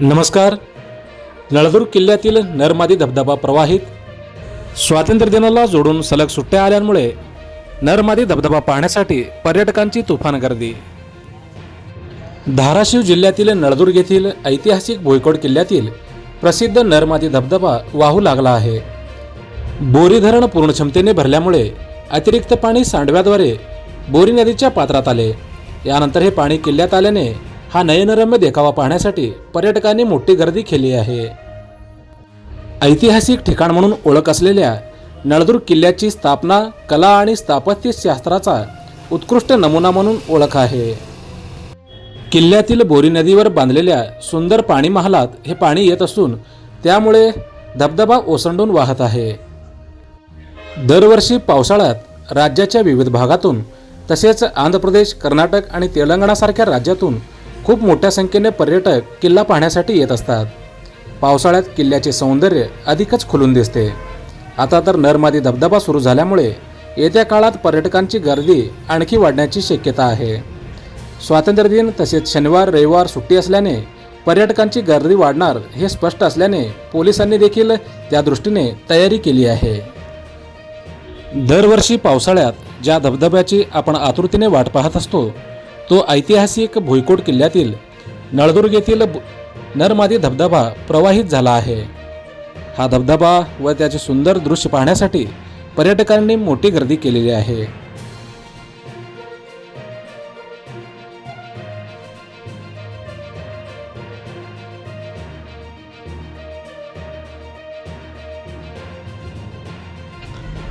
नमस्कार. नळदुर्ग किल्ल्यातील नरमादी धबधबा प्रवाहित. स्वातंत्र्यदिनाला जोडून सलग सुट्ट्या आल्यामुळे नरमादी धबधबा पाहण्यासाठी पर्यटकांची तुफान गर्दी. धाराशिव जिल्ह्यातील नळदुर्ग येथील ऐतिहासिक भुईकोड किल्ल्यातील प्रसिद्ध नरमादी धबधबा वाहू लागला आहे. बोरी धरण पूर्ण क्षमतेने भरल्यामुळे अतिरिक्त पाणी सांडव्याद्वारे बोरी नदीच्या पात्रात आले. यानंतर हे पाणी किल्ल्यात आल्याने हा नयनरम्य देखावा पाहण्यासाठी पर्यटकांनी मोठी गर्दी केली आहे. ऐतिहासिक ठिकाण म्हणून ओळख असलेल्या नळदुर्ग किल्ल्याची स्थापना कला आणि स्थापत्यशास्त्राचा उत्कृष्ट नमुना म्हणून ओळख आहे. किल्ल्यातील बोरी नदीवर बांधलेल्या सुंदर पाणी महालात हे पाणी येत असून त्यामुळे धबधबा ओसंडून वाहत आहे. दरवर्षी पावसाळ्यात राज्याच्या विविध भागातून तसेच आंध्र प्रदेश कर्नाटक आणि तेलंगणासारख्या राज्यातून खूप मोठ्या संख्येने पर्यटक किल्ला पाहण्यासाठी येत असतात. पावसाळ्यात किल्ल्याचे सौंदर्य अधिकच खुलून दिसते. आता तर नरमादी धबधबा सुरू झाल्यामुळे येत्या काळात पर्यटकांची गर्दी आणखी वाढण्याची शक्यता आहे. स्वातंत्र्यदिन तसेच शनिवार रविवार सुट्टी असल्याने पर्यटकांची गर्दी वाढणार हे स्पष्ट असल्याने पोलिसांनी देखील त्या दृष्टीने तयारी केली आहे. दरवर्षी पावसाळ्यात ज्या धबधब्याची आपण आतुरतेने वाट पाहत असतो तो ऐतिहासिक भुईकोट किल्ल्यातील नळदुर्ग येथील नरमादी धबधबा प्रवाहित झाला आहे. हा धबधबा व त्याचे सुंदर दृश्य पाहण्यासाठी पर्यटकांनी मोठी गर्दी केलेली आहे.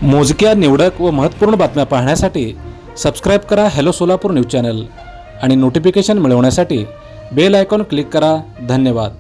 मोजक्या निवडक व महत्त्वपूर्ण बातम्या पाहण्यासाठी सबस्क्राईब करा हॅलो सोलापूर न्यूज चॅनल. आणि नोटिफिकेशन मिळवण्यासाठी बेल आयकॉन क्लिक करा. धन्यवाद.